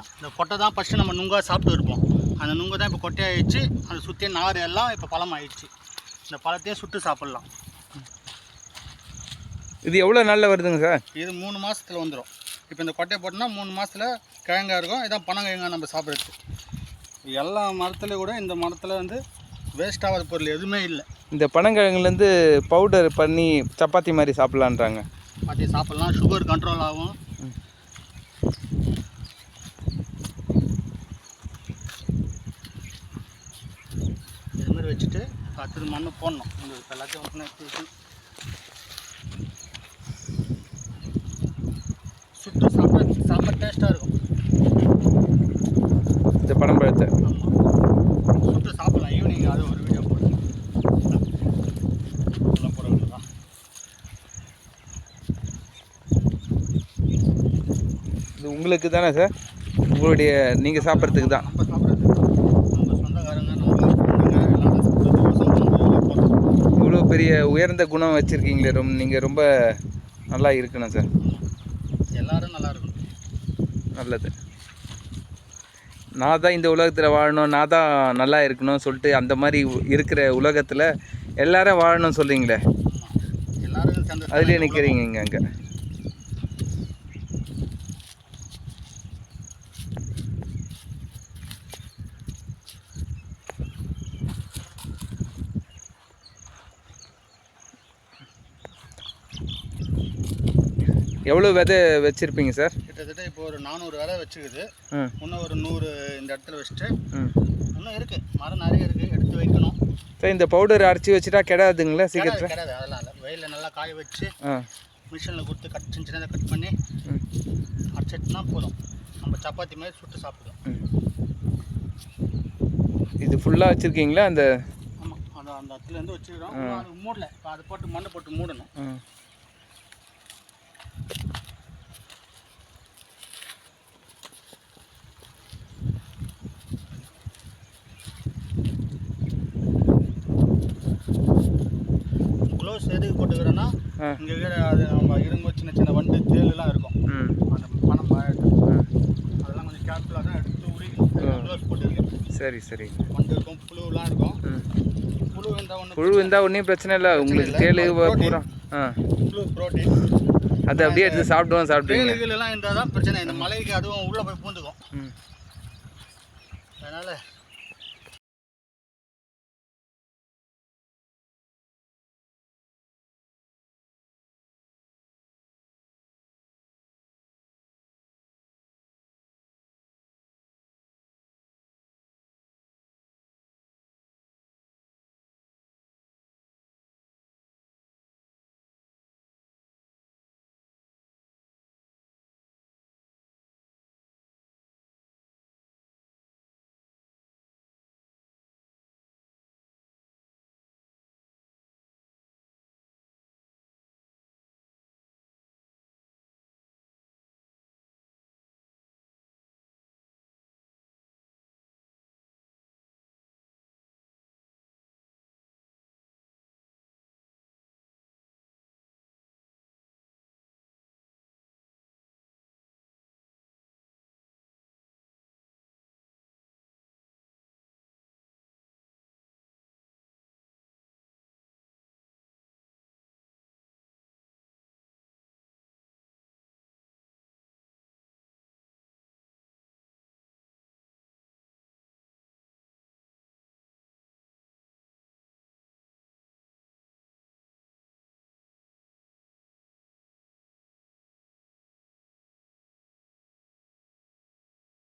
தான் இந்த கொட்டை தான் ஃபஸ்ட்டு நம்ம நுங்காக சாப்பிட்டு இருப்போம். அந்த நுங்கு தான் இப்போ கொட்டையாயிடுச்சு. அந்த சுற்றி நார் எல்லாம் இப்போ பழம் ஆயிடுச்சு இந்த பழத்தையும் சுட்டு சாப்பிட்லாம். இது எவ்வளோ நாளில் வருதுங்க சார்? இது மூணு மாதத்தில் வந்துடும் இப்போ இந்த கொட்டையை போட்டோம்னா மூணு மாதத்தில் கிழங்கா இருக்கும். இதான் பனங்கிழங்கா நம்ம சாப்பிட்றது எல்லா மரத்துலேயும் கூட இந்த மரத்தில் வந்து வேஸ்ட் ஆகாத பொருள் எதுவுமே இல்லை. இந்த பனங்கிழங்குலேருந்து பவுடர் பண்ணி சப்பாத்தி மாதிரி சாப்பிட்லான்றாங்க. பாத்தி சாப்பிட்லாம். சுகர் கண்ட்ரோல் ஆகும். வச்சுட்டு அடுத்தது மண்ணு போடணும். உங்களுக்கு எல்லாத்தையும் ஒன்று எடுத்து சுட்டு சாப்பிட சாப்பிட டேஸ்ட்டாக இருக்கும். இந்த பனம்பழத்தை ஆமாம் சுட்டு சாப்பிடலாம். ஈவினிங் அது ஒரு வீடியோ போடு. எல்லாம் போட வேண்டியதா இது உங்களுக்கு தானே சார்? உங்களுடைய நீங்கள் சாப்பிட்றதுக்கு தான் நம்ம சாப்பிட்றது நம்ம சொந்தக்காரங்க நம்ம ஃப்ரெண்டுங்க எல்லாம் சாப்பிட்றதுக்கோசம் நம்ம போடுறோம் இவ்வளோ பெரிய உயர்ந்த குணம் வச்சுருக்கீங்களே ரொம்ப நீங்கள் ரொம்ப நல்லா இருக்கணும் சார். எல்லாரும் நல்லா இருக்கணும். நல்லது. நான் தான் இந்த உலகத்தில் வாழணும் நான் தான் நல்லா இருக்கணும் சொல்லிட்டு அந்த மாதிரி இருக்கிற உலகத்தில் எல்லாரும் வாழணும்னு சொல்கிறீங்களே அதுலேயே நிற்கிறீங்க இங்கே அங்கே. எவ்வளோ விதை வச்சுருப்பீங்க சார்? கிட்டத்தட்ட இப்போ ஒரு நானூறு விதை வச்சுக்குது. இன்னும் ஒரு நூறு இந்த இடத்துல வச்சுட்டு இன்னும் இருக்குது மரம் நிறைய இருக்குது எடுத்து வைக்கணும். சார் இந்த பவுடர் அரைச்சி வச்சுட்டா கெடாதுங்களா சீக்கிரத்தில்? கிடையாது அதெல்லாம் இல்லை. வெயிலில் நல்லா காய வச்சு மிஷினில் கொடுத்து கட் சின்ன சின்னதாக கட் பண்ணி அரைச்சிட்டுனா போதும். நம்ம சப்பாத்தி மாதிரி சுட்டு சாப்பிடுவோம். ம். இது ஃபுல்லாக வச்சுருக்கீங்களா? அந்த ஆமாம் அந்த அந்த இடத்துலேருந்து வச்சுக்கிறோம். அது மூடல. இப்போ அதை போட்டு மண்ணை போட்டு மூடணும். ம். க்ளோஸ் எதுக்கு போட்டுக்கிறோன்னா. இங்கே இருக்கிற அது நம்ம இரும்பு சின்ன சின்ன வண்டு தேளுலாம் இருக்கும். அந்த பணம். அதெல்லாம் கொஞ்சம் கேர்ஃபுல்லாக தான் எடுத்து உரிக்கணும் க்ளோஸ் போட்டுருக்கு சரி சரி. வண்டு இருக்கும் புழுலாம் இருக்கும். புழு இருந்தால் ஒன்று புழு இருந்தால் ஒன்றும் பிரச்சனை இல்லை. உங்களுக்கு வ- பூரா ஆ. புழு ப்ரோட்டீன் அது அப்படியே எடுத்து சாப்பிடுவோம் சாப்பிட்ருவீங்க தேளுகள் எல்லாம் இருந்தால் தான் பிரச்சனை. இந்த மலைக்கு அதுவும் உள்ளே போய் பூந்துக்கும். அதனால்